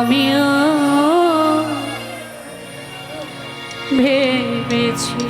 আমিও ভেবেছি।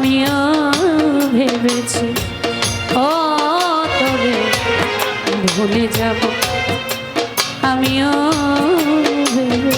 আমিও ভেবেছি ও তবে ভুলে যাব। আমিও ভেবে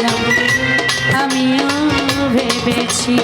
যাব আমিও ভেবেছি।